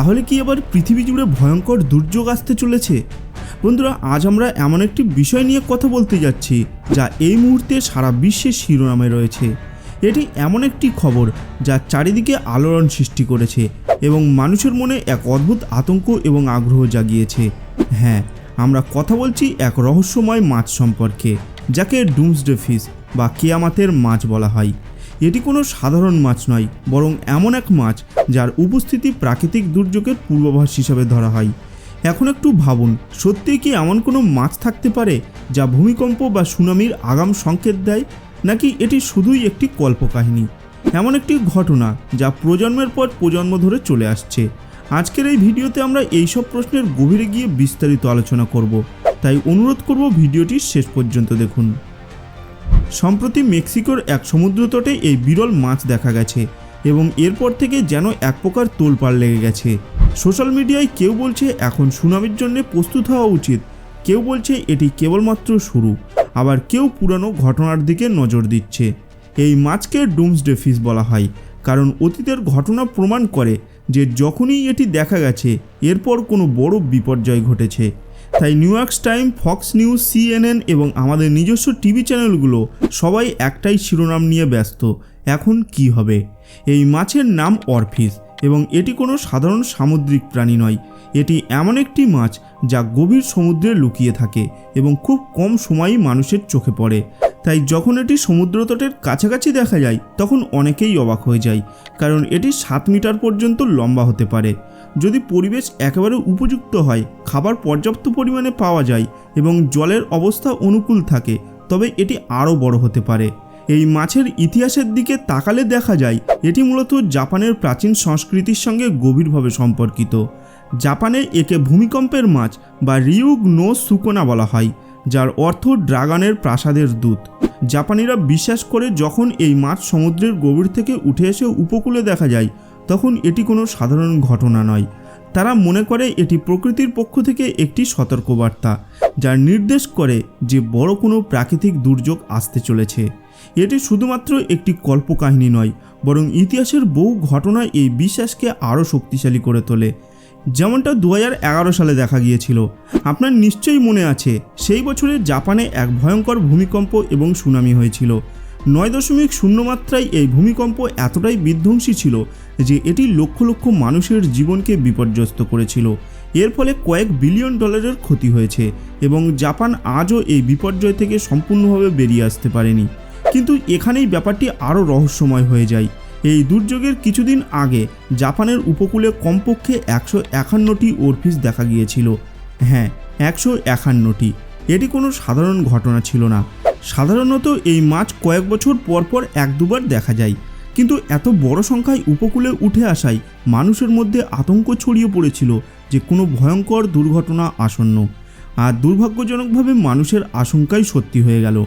তাহলে কি এবার পৃথিবী জুড়ে ভয়ঙ্কর দুর্যোগ আসতে চলেছে? বন্ধুরা, আজ আমরা এমন একটি বিষয় নিয়ে কথা বলতে যাচ্ছি, যা এই মুহূর্তে সারা বিশ্বের শিরোনামে রয়েছে। এটি এমন একটি খবর, যা চারিদিকে আলোড়ন সৃষ্টি করেছে এবং মানুষের মনে এক অদ্ভুত আতঙ্ক এবং আগ্রহ জাগিয়েছে। হ্যাঁ আমরা কথা বলছি এক রহস্যময় মাছ সম্পর্কে, যাকে ডুমসডে ফিশ বা কেয়ামাতের মাছ বলা হয়। এটি কোনো সাধারণ মাছ নয়, বরং এমন এক মাছ যার উপস্থিতি প্রাকৃতিক দুর্যোগের পূর্বাভাস হিসাবে ধরা হয়। এখন একটু ভাবুন, সত্যিই কি এমন কোনো মাছ থাকতে পারে যা ভূমিকম্প বা সুনামির আগাম সংকেত দেয়, নাকি এটি শুধুই একটি কল্পকাহিনী? এমন একটি ঘটনা যা প্রজন্মের পর প্রজন্ম ধরে চলে আসছে। আজকের এই ভিডিওতে আমরা এইসব প্রশ্নের গভীরে গিয়ে বিস্তারিত আলোচনা করব। তাই অনুরোধ করব ভিডিওটি শেষ পর্যন্ত দেখুন। সম্প্রতি মেক্সিকোর এক সমুদ্রতটে এই বিরল মাছ দেখা গেছে এবং এরপর থেকে যেন এক প্রকার তোলপাড় লেগে গেছে। সোশ্যাল মিডিয়ায় কেউ বলছে এখন সুনামির জন্য প্রস্তুত হওয়া উচিত। কেউ বলছে এটি কেবলমাত্র শুরু। আবার কেউ পুরানো ঘটনার দিকে নজর দিচ্ছে। এই মাছকে ডুমসডে ফিশ বলা হয়, কারণ অতীতের ঘটনা প্রমাণ করে যে যখনই এটি দেখা গেছে, এরপর কোনো বড় বিপর্যয় ঘটেছে। তাই New York time, Fox News, CNN এবং আমাদের নিজস্ব টিভি চ্যানেলগুলো সবাই একটাই শিরোনাম নিয়ে ব্যস্ত। এখন কি হবে? এই মাছের নাম অরফিস এবং এটি কোনো সাধারণ সামুদ্রিক প্রাণী নয়। এটি এমন একটি মাছ যা গভীর সমুদ্রে লুকিয়ে থাকে এবং খুব কম সময়ই মানুষের চোখে পড়ে। তাই যখন এটি সমুদ্রতটের কাছাকাছি দেখা যায়, তখন অনেকেই অবাক হয়ে যায়, কারণ এটি সাত মিটার পর্যন্ত লম্বা হতে পারে। যদি পরিবেশ একেবারে উপযুক্ত হয়, খাবার পর্যাপ্ত পরিমাণে পাওয়া যায় এবং জলের অবস্থা অনুকূল থাকে, তবে এটি আরও বড় হতে পারে। এই মাছের ইতিহাসের দিকে তাকালে দেখা যায়, এটি মূলত জাপানের প্রাচীন সংস্কৃতির সঙ্গে গভীরভাবে সম্পর্কিত। জাপানে একে ভূমিকম্পের মাছ বা রিউগ নো সুকোনা বলা হয়, যার অর্থ ড্রাগনের প্রাসাদের দূত। জাপানিরা বিশ্বাস করে যখন এই মাছ সমুদ্রের গভীর থেকে উঠে এসে উপকূলে দেখা যায় তখন এটি কোনো সাধারণ ঘটনা নয়। তারা মনে করে এটি প্রকৃতির পক্ষ থেকে একটি সতর্কবার্তা যা নির্দেশ করে যে বড় কোনো প্রাকৃতিক দুর্যোগ আসতে চলেছে। এটি শুধুমাত্র একটি কল্পকাহিনী নয়, বরং ইতিহাসের বহু ঘটনা এই বিশ্বাসকে আরও শক্তিশালী করে তোলে। যেমনটা দু হাজার এগারো সালে দেখা গিয়েছিল। আপনার নিশ্চয়ই মনে আছে, সেই বছরে জাপানে এক ভয়ঙ্কর ভূমিকম্প এবং সুনামি হয়েছিল। নয় দশমিক শূন্য মাত্রায় এই ভূমিকম্প এতটাই বিধ্বংসী ছিল যে এটি লক্ষ লক্ষ মানুষের জীবনকে বিপর্যস্ত করেছিল। এর ফলে কয়েক বিলিয়ন ডলারের ক্ষতি হয়েছে এবং জাপান আজও এই বিপর্যয় থেকে সম্পূর্ণভাবে বেরিয়ে আসতে পারেনি। কিন্তু এখানেই ব্যাপারটি আরও রহস্যময় হয়ে যায়। এই দুর্যোগের কিছুদিন আগে জাপানের উপকূলে কমপক্ষে একশো একান্নটি ওরফিস দেখা গিয়েছিল। হ্যাঁ একশো একান্নটি। এটি কোনো সাধারণ ঘটনা ছিল না। সাধারণত এই মাছ কয়েক বছর পর পর এক দুবার দেখা যায়। কিন্তু এত বড় সংখ্যায় উপকূলে উঠে আসায় মানুষের মধ্যে আতঙ্ক ছড়িয়ে পড়েছিল যে কোনো ভয়ঙ্কর দুর্ঘটনা আসন্ন। আর দুর্ভাগ্যজনকভাবে মানুষের আশঙ্কাই সত্যি হয়ে গেল।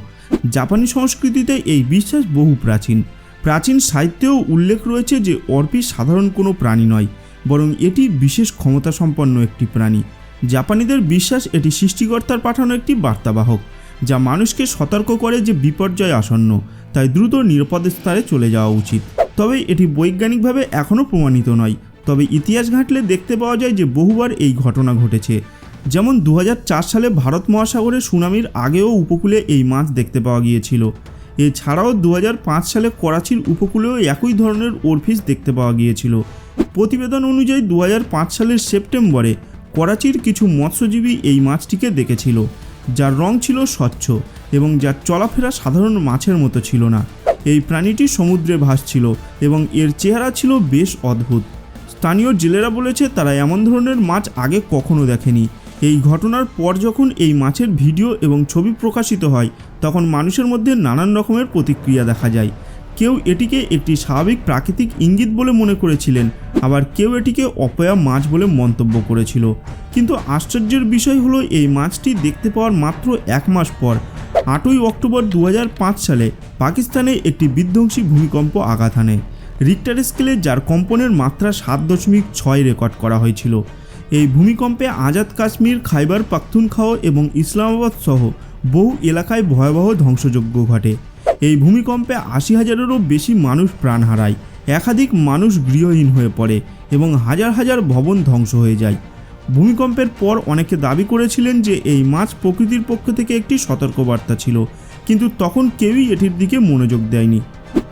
জাপানি সংস্কৃতিতে এই বিশ্বাস বহু প্রাচীন। প্রাচীন সাহিত্যেও উল্লেখ রয়েছে যে অর্পিস সাধারণ কোনো প্রাণী নয়, বরং এটি বিশেষ ক্ষমতা সম্পন্ন একটি প্রাণী। জাপানিদের বিশ্বাস এটি সৃষ্টিকর্তার পাঠানো একটি বার্তাবাহক। যা মানুষকে সতর্ক করে যে বিপর্যয় আসন্ন, তাই দ্রুত নিরাপদ স্তরে চলে যাওয়া উচিত। তবে এটি বৈজ্ঞানিকভাবে এখনও প্রমাণিত নয়। তবে ইতিহাস ঘাঁটলে দেখতে পাওয়া যায় যে বহুবার এই ঘটনা ঘটেছে। যেমন দু হাজার চার সালে ভারত মহাসাগরে সুনামির আগেও উপকূলে এই মাছ দেখতে পাওয়া গিয়েছিল। এছাড়াও দু হাজার পাঁচ সালে করাচির উপকূলেও একই ধরনের ওরফিস দেখতে পাওয়া গিয়েছিল। প্রতিবেদন অনুযায়ী দু হাজার পাঁচ সালের সেপ্টেম্বরে করাচির কিছু মৎস্যজীবী এই মাছটিকে দেখেছিল। যার রং ছিল স্বচ্ছ এবং যার চলাফেরা সাধারণ মাছের মতো ছিল না। এই প্রাণীটি সমুদ্রে ভাসছিল এবং এর চেহারা ছিল বেশ অদ্ভুত। স্থানীয় জেলেরা বলেছে তারা এমন ধরনের মাছ আগে কখনো দেখেনি। এই ঘটনার পর যখন এই মাছের ভিডিও এবং ছবি প্রকাশিত হয়, তখন মানুষের মধ্যে নানান রকমের প্রতিক্রিয়া দেখা যায়। কেউ এটিকে একটি স্বাভাবিক প্রাকৃতিক ইঙ্গিত বলে মনে করেছিলেন, আবার কেউ এটিকে অপয়া মাছ বলে মন্তব্য করেছিল। কিন্তু আশ্চর্যের বিষয় হলো, এই মাছটি দেখতে পাওয়ার মাত্র এক মাস পর, আটই অক্টোবর দু হাজার পাঁচ সালে পাকিস্তানে একটি বিধ্বংসী ভূমিকম্প আঘাত আনে রিক্টার স্কেলে যার কম্পনের মাত্রা সাত দশমিক ছয় রেকর্ড করা হয়েছিল। এই ভূমিকম্পে আজাদ কাশ্মীর, খাইবার পাখতুনখাও এবং ইসলামাবাদ সহ বহু এলাকায় ভয়াবহ ধ্বংসযজ্ঞ ঘটে। এই ভূমিকম্পে আশি হাজারেরও বেশি মানুষ প্রাণ হারায়। একাধিক মানুষ গৃহহীন হয়ে পড়ে এবং হাজার হাজার ভবন ধ্বংস হয়ে যায়। ভূমিকম্পের পর অনেকে দাবি করেছিলেন যে এই মাছ প্রকৃতির পক্ষ থেকে একটি সতর্কবার্তা ছিল, কিন্তু তখন কেউই এটির দিকে মনোযোগ দেয়নি।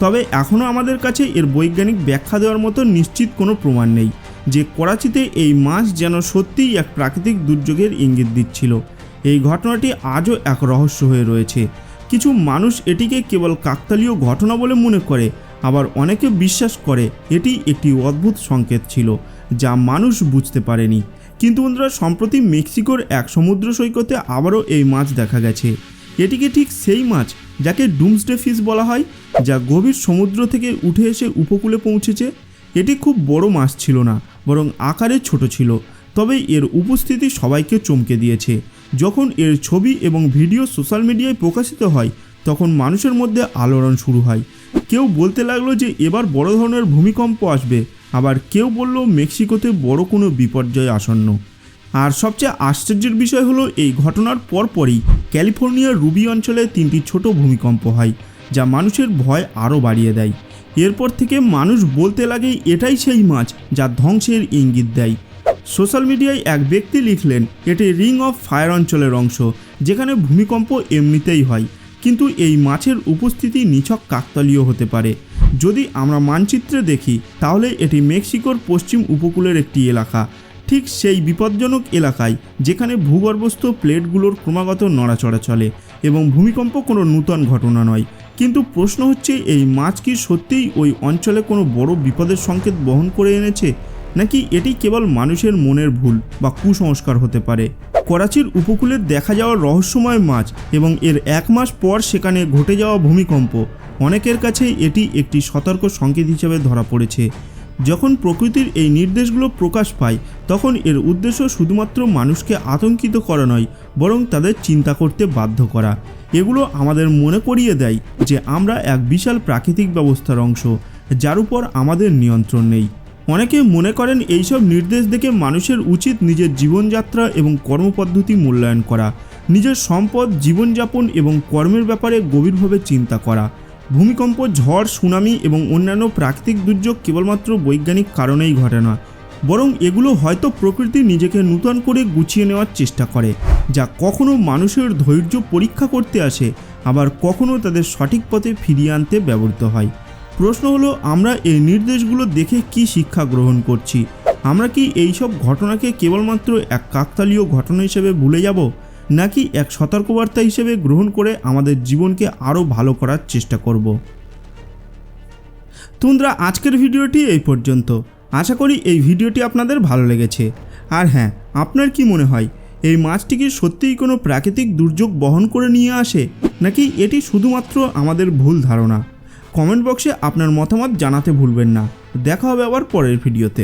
তবে এখনও আমাদের কাছে এর বৈজ্ঞানিক ব্যাখ্যা দেওয়ার মতো নিশ্চিত কোনো প্রমাণ নেই যে করাচিতে এই মাছ যেন সত্যিই এক প্রাকৃতিক দুর্যোগের ইঙ্গিত দিচ্ছিল। এই ঘটনাটি আজও এক রহস্য হয়ে রয়েছে। কিছু মানুষ এটিকে কেবল কাকতালীয় ঘটনা বলে মনে করে, আবার অনেকে বিশ্বাস করে এটি একটি অদ্ভুত সংকেত ছিল, যা মানুষ বুঝতে পারেনি। কিন্তু বন্ধুরা, সম্প্রতি মেক্সিকোর এক সমুদ্র সৈকতে আবারও এই মাছ দেখা গেছে। এটিকে ঠিক সেই মাছ যাকে ডুমসডে ফিশ বলা হয়, যা গভীর সমুদ্র থেকে উঠে এসে উপকূলে পৌঁছেছে। এটি খুব বড় মাছ ছিল না, বরং আকারে ছোট ছিল, তবে এর উপস্থিতি সবাইকে চমকে দিয়েছে। যখন এর ছবি এবং ভিডিও সোশ্যাল মিডিয়ায় প্রকাশিত হয়, তখন মানুষের মধ্যে আলোড়ন শুরু হয়। কেউ বলতে লাগল যে এবার বড় ধরনের ভূমিকম্প আসবে, আবার কেউ বলল মেক্সিকোতে বড় কোনো বিপর্যয় আসন্ন। আর সবচেয়ে আশ্চর্যের বিষয় হলো, এই ঘটনার পরপরই ক্যালিফোর্নিয়ার রুবি অঞ্চলে তিনটি ছোট ভূমিকম্প হয়, যা মানুষের ভয় আরও বাড়িয়ে দেয়। এরপর থেকে মানুষ বলতে লাগে এটাই সেই মাছ যা ধ্বংসের ইঙ্গিত দেয়। সোশ্যাল মিডিয়ায় এক ব্যক্তি লিখলেন, এটি রিং অফ ফায়ার অঞ্চলের অংশ, যেখানে ভূমিকম্প এমনিতেই হয়। কিন্তু এই মাছের উপস্থিতি নিছক কাকতালীয় হতে পারে। যদি আমরা মানচিত্রে দেখি, তাহলে এটি মেক্সিকোর পশ্চিম উপকূলের একটি এলাকা। ঠিক সেই বিপজ্জনক এলাকায়, যেখানে ভূগর্ভস্থ প্লেটগুলোর ক্রমাগত নড়াচড়া চলে এবং ভূমিকম্প কোনো নূতন ঘটনা নয়। কিন্তু প্রশ্ন হচ্ছে, এই মাছ কি সত্যিই ওই অঞ্চলে কোনো বড় বিপদের সংকেত বহন করে এনেছে? নাকি এটি কেবল মানুষের মনের ভুল বা কুসংস্কার হতে পারে? করাচির উপকূলে দেখা যাওয়া রহস্যময় মাছ এবং এর এক মাস পর সেখানে ঘটে যাওয়া ভূমিকম্প, অনেকের কাছে এটি একটি সতর্ক সংকেত হিসেবে ধরা পড়েছে। যখন প্রকৃতির এই নির্দেশগুলো প্রকাশ পায়, তখন এর উদ্দেশ্য শুধুমাত্র মানুষকে আতঙ্কিত করা নয়, বরং তাদের চিন্তা করতে বাধ্য করা। এগুলো আমাদের মনে করিয়ে দেয় যে আমরা এক বিশাল প্রাকৃতিক ব্যবস্থার অংশ, যার উপর আমাদের নিয়ন্ত্রণ নেই। অনেকে মনে করেন এইসব নির্দেশ দেখে মানুষের উচিত নিজের জীবনযাত্রা এবং কর্মপদ্ধতি মূল্যায়ন করা, নিজের সম্পদ, জীবনযাপন এবং কর্মের ব্যাপারে গভীরভাবে চিন্তা করা। ভূমিকম্প, ঝড়, সুনামি এবং অন্যান্য প্রাকৃতিক দুর্যোগ কেবলমাত্র বৈজ্ঞানিক কারণেই ঘটে না, বরং এগুলো হয়তো প্রকৃতি নিজেকে নূতন করে গুছিয়ে নেওয়ার চেষ্টা করে, যা কখনো মানুষের ধৈর্য পরীক্ষা করতে আসে, আবার কখনো তাদের সঠিক পথে ফিরিয়ে আনতে ব্যবহৃত হয়। প্রশ্ন হলো, আমরা এই নির্দেশগুলো দেখে কি শিক্ষা গ্রহণ করছি? আমরা কি এই সব ঘটনাকে কেবলমাত্র এক কাকতালীয় ঘটনা হিসেবে ভুলে যাব? নাকি এক সতর্কবার্তা হিসেবে গ্রহণ করে আমাদের জীবনকে আরও ভালো করার চেষ্টা করব? তুন্দ্রা আজকের ভিডিওটি এই পর্যন্ত। আশা করি এই ভিডিওটি আপনাদের ভালো লেগেছে। আর হ্যাঁ আপনার কি মনে হয়, এই মাছটি কি সত্যিই কোনো প্রাকৃতিক দুর্যোগ বহন করে নিয়ে আসে? নাকি এটি শুধুমাত্র আমাদের ভুল ধারণা? কমেন্ট বক্সে আপনার মতামত জানাতে ভুলবেন না। দেখা হবে আবার পরের ভিডিওতে।